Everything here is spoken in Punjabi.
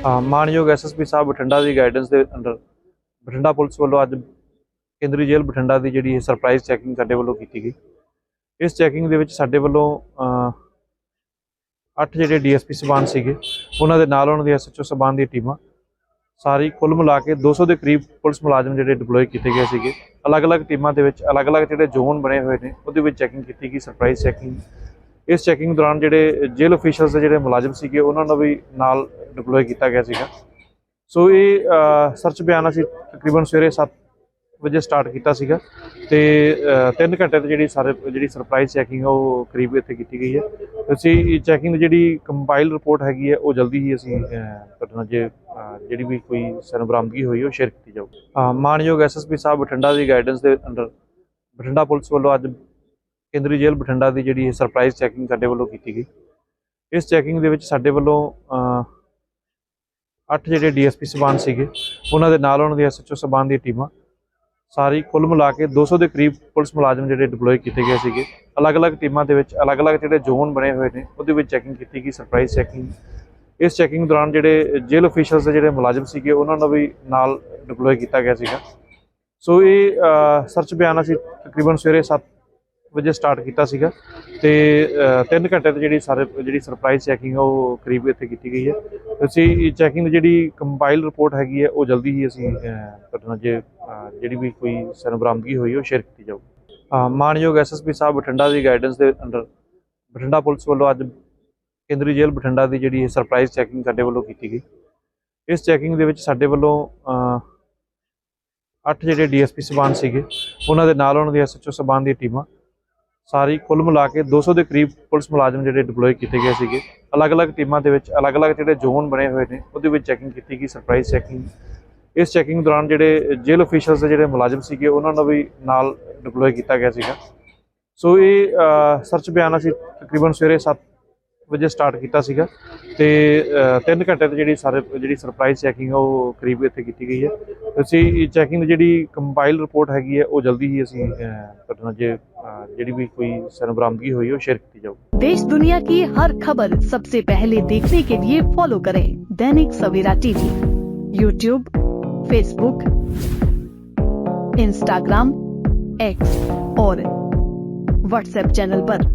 ਅ, ਮਾਨਯੋਗ ਐਸਐਸਪੀ ਸਾਹਿਬ ਬਠਿੰਡਾ ਦੀ ਗਾਈਡੈਂਸ ਦੇ ਅੰਡਰ ਬਠਿੰਡਾ ਪੁਲਿਸ ਵੱਲੋਂ ਅੱਜ ਕੇਂਦਰੀ ਜੇਲ੍ਹ ਬਠਿੰਡਾ ਦੀ ਜਿਹੜੀ ਸਰਪ੍ਰਾਈਜ਼ ਚੈਕਿੰਗ ਸਾਡੇ ਵੱਲੋਂ ਕੀਤੀ ਗਈ। ਇਸ ਚੈਕਿੰਗ ਦੇ ਵਿੱਚ ਸਾਡੇ ਵੱਲੋਂ ਅ, ਅੱਠ ਜਿਹੜੇ ਡੀਐਸਪੀ ਸਬਾਨ ਸੀਗੇ ਉਹਨਾਂ ਦੇ ਨਾਲ ਉਹਨਾਂ ਦੀ ਐਸਐਚਓ ਸਬਾਨ ਦੀ ਟੀਮਾਂ ਸਾਰੀ ਕੁੱਲ ਮਿਲਾ ਕੇ 200 ਦੇ ਕਰੀਬ ਪੁਲਿਸ ਮੁਲਾਜ਼ਮ ਜਿਹੜੇ ਡਿਪਲੋਏ ਕੀਤੇ ਗਏ ਸੀਗੇ। ਅਲੱਗ-ਅਲੱਗ ਟੀਮਾਂ ਦੇ ਵਿੱਚ ਅਲੱਗ-ਅਲੱਗ ਜਿਹੜੇ ਜ਼ੋਨ ਬਣੇ ਹੋਏ ਨੇ ਉਹਦੇ ਵਿੱਚ ਚੈਕਿੰਗ ਕੀਤੀ ਗਈ ਸਰਪ੍ਰਾਈਜ਼ ਚੈਕਿੰਗ ਇਸ ਚੈਕਿੰਗ ਦੌਰਾਨ ਜਿਹੜੇ ਜੇਲ੍ਹ ਅਫੀਸ਼ੀਅਲਸ ਦੇ ਜਿਹੜੇ ਮੁਲਾਜ਼ਮ ਸੀਗੇ ਉਹਨਾਂ ਨੂੰ ਵੀ ਨਾਲ ਡਿਪਲੋਏ ਕੀਤਾ ਗਿਆ ਸੀਗਾ। ਸੋ ਇਹ ਸਰਚ ਬਿਆਨ ਅਸੀਂ ਤਕਰੀਬਨ ਸਵੇਰੇ 7 ਵਜੇ ਸਟਾਰਟ ਕੀਤਾ ਸੀਗਾ ਤੇ 3 ਘੰਟੇ ਤੇ ਜਿਹੜੀ ਸਾਰੇ ਜਿਹੜੀ ਸਰਪ੍ਰਾਈਜ਼ ਚੈਕਿੰਗ ਉਹ ਕਰੀਬ ਇੱਥੇ ਕੀਤੀ ਗਈ ਹੈ। ਅਸੀਂ ਚੈਕਿੰਗ ਦੀ ਜਿਹੜੀ ਕੰਪਾਈਲ ਰਿਪੋਰਟ ਹੈਗੀ ਹੈ ਉਹ ਜਲਦੀ ਹੀ ਅਸੀਂ ਕਰਨਾ ਜੇ ਜਿਹੜੀ ਵੀ ਕੋਈ ਸਾਨੂੰ ਬਰਾਮਦਗੀ ਹੋਈ ਉਹ ਸ਼ੇਅਰ ਕੀਤੀ ਜਾਊਗੀ। ਅਹ, ਮਾਨਯੋਗ ਐਸਐਸਪੀ ਸਾਹਿਬ ਬਠਿੰਡਾ ਦੀ ਗਾਈਡੈਂਸ ਦੇ ਅੰਡਰ ਬਠਿੰਡਾ ਪੁਲਿਸ ਵੱਲੋਂ ਅੱਜ ਕੇਂਦਰੀ ਜੇਲ੍ਹ ਬਠਿੰਡਾ ਦੀ ਜਿਹੜੀ ਸਰਪ੍ਰਾਈਜ਼ ਚੈਕਿੰਗ ਸਾਡੇ ਵੱਲੋਂ ਕੀਤੀ ਗਈ। ਇਸ ਚੈਕਿੰਗ ਦੇ ਵਿੱਚ ਸਾਡੇ ਵੱਲੋਂ ਅਹ, ਅੱਠ ਜਿਹੜੇ ਡੀਐਸਪੀ ਸਬਾਨ ਸੀਗੇ ਉਹਨਾਂ ਦੇ ਨਾਲ ਉਹਨਾਂ ਦੀ ਐਸਐਚਓ ਸਬਾਨ ਦੀ ਟੀਮਾਂ ਸਾਰੀ ਕੁੱਲ ਮਿਲਾ ਕੇ 200 ਦੇ ਕਰੀਬ ਪੁਲਿਸ ਮੁਲਾਜ਼ਮ ਜਿਹੜੇ ਡਿਪਲੋਏ ਕੀਤੇ ਗਏ ਸੀਗੇ। ਅਲੱਗ-ਅਲੱਗ ਟੀਮਾਂ ਦੇ ਵਿੱਚ ਅਲੱਗ-ਅਲੱਗ ਜਿਹੜੇ ਜ਼ੋਨ ਬਣੇ ਹੋਏ ਨੇ ਉਹਦੇ ਵਿੱਚ ਚੈਕਿੰਗ ਕੀਤੀ ਗਈ ਸਰਪ੍ਰਾਈਜ਼ ਚੈਕਿੰਗ ਇਸ ਚੈਕਿੰਗ ਦੌਰਾਨ ਜਿਹੜੇ ਜੇਲ੍ਹ ਅਫੀਸ਼ੀਅਲਸ ਦੇ ਜਿਹੜੇ ਮੁਲਾਜ਼ਮ ਸੀਗੇ ਉਹਨਾਂ ਨੂੰ ਵੀ ਨਾਲ ਡਿਪਲੋਏ ਕੀਤਾ ਗਿਆ ਸੀਗਾ। ਸੋ ਇਹ ਸਰਚ ਬਿਆਨ ਅਸੀਂ ਤਕਰੀਬਨ ਸਵੇਰੇ 7 ਵਜੇ ਸਟਾਰਟ ਕੀਤਾ ਸੀਗਾ ਤੇ 3 ਘੰਟੇ ਤੇ ਜਿਹੜੀ ਸਾਰੇ ਜਿਹੜੀ ਸਰਪ੍ਰਾਈਜ਼ ਚੈਕਿੰਗ ਉਹ ਕਰੀਬ ਇੱਥੇ ਕੀਤੀ ਗਈ ਹੈ। ਅਸੀਂ ਚੈਕਿੰਗ ਦੀ ਜਿਹੜੀ ਕੰਪਾਈਲ ਰਿਪੋਰਟ ਹੈਗੀ ਹੈ ਉਹ ਜਲਦੀ ਹੀ ਅਸੀਂ ਕਰਨਾ ਜੇ ਜਿਹੜੀ ਵੀ ਕੋਈ ਸਾਨੂੰ ਬਰਾਮਦਗੀ ਹੋਈ ਉਹ ਸ਼ੇਅਰ ਕੀਤੀ ਜਾਊਗੀ। ਅਹ, ਮਾਨਯੋਗ ਐਸਐਸਪੀ ਸਾਹਿਬ ਬਠਿੰਡਾ ਦੀ ਗਾਈਡੈਂਸ ਦੇ ਅੰਡਰ ਬਠਿੰਡਾ ਪੁਲਿਸ ਵੱਲੋਂ ਅੱਜ ਕੇਂਦਰੀ ਜੇਲ੍ਹ ਬਠਿੰਡਾ ਦੀ ਜਿਹੜੀ ਸਰਪ੍ਰਾਈਜ਼ ਚੈਕਿੰਗ ਸਾਡੇ ਵੱਲੋਂ ਕੀਤੀ ਗਈ। ਇਸ ਚੈਕਿੰਗ ਦੇ ਵਿੱਚ ਸਾਡੇ ਵੱਲੋਂ ਅਹ, ਅੱਠ ਜਿਹੜੇ ਡੀਐਸਪੀ ਸਬਾਨ ਸੀਗੇ ਉਹਨਾਂ ਦੇ ਨਾਲ ਉਹਨਾਂ ਦੀ ਐਸਐਚਓ ਸਬਾਨ ਦੀ ਟੀਮਾਂ ਸਾਰੀ ਕੁੱਲ ਮਿਲਾ ਕੇ 200 ਦੇ ਕਰੀਬ ਪੁਲਿਸ ਮੁਲਾਜ਼ਮ ਜਿਹੜੇ ਡਿਪਲੋਏ ਕੀਤੇ ਗਏ ਸੀਗੇ। ਅਲੱਗ-ਅਲੱਗ ਟੀਮਾਂ ਦੇ ਵਿੱਚ ਅਲੱਗ-ਅਲੱਗ ਜਿਹੜੇ ਜ਼ੋਨ ਬਣੇ ਹੋਏ ਨੇ, ਉਹਦੇ ਵਿੱਚ ਚੈਕਿੰਗ ਕੀਤੀ ਗਈ ਸਰਪ੍ਰਾਈਜ਼ ਚੈਕਿੰਗ ਇਸ ਚੈਕਿੰਗ ਦੌਰਾਨ ਜਿਹੜੇ ਜੇਲ੍ਹ ਅਫੀਸ਼ੀਅਲਸ ਦੇ ਜਿਹੜੇ ਮੁਲਾਜ਼ਮ ਸੀਗੇ, ਉਹਨਾਂ ਨੂੰ ਵੀ ਨਾਲ ਡਿਪਲੋਏ ਕੀਤਾ ਗਿਆ ਸੀਗਾ। ਸੋ ਇਹ ਸਰਚ ਬਿਆਨ ਅਸੀਂ ਤਕਰੀਬਨ ਸਵੇਰੇ 7 ਵਜੇ ਸਟਾਰਟ ਕੀਤਾ ਸੀਗਾ ਤੇ 3 ਘੰਟੇ ਤੇ ਜਿਹੜੀ ਸਾਰੇ ਜਿਹੜੀ ਸਰਪ੍ਰਾਈਜ਼ ਚੈਕਿੰਗ ਉਹ ਕਰੀਬ ਇੱਥੇ ਕੀਤੀ ਗਈ ਹੈ ਅਸੀਂ ਚੈਕਿੰਗ ਦੀ ਜਿਹੜੀ ਕੰਪਾਈਲ ਰਿਪੋਰਟ ਹੈਗੀ ਹੈ ਉਹ ਜਲਦੀ ਹੀ ਅਸੀਂ ਕਰਨਾ ਜੇ ਅਹ, ਜਿਹੜੀ ਵੀ ਕੋਈ ਸਾਨੂੰ ਬਰਾਮਦਗੀ ਹੋਈ ਉਹ ਸ਼ੇਅਰ ਕੀਤੀ ਜਾਊਗੀ देश दुनिया की हर खबर सबसे पहले देखने के लिए फॉलो करें Dainik Savera TV YouTube Facebook Instagram X और व्हाट्सएप चैनल पर।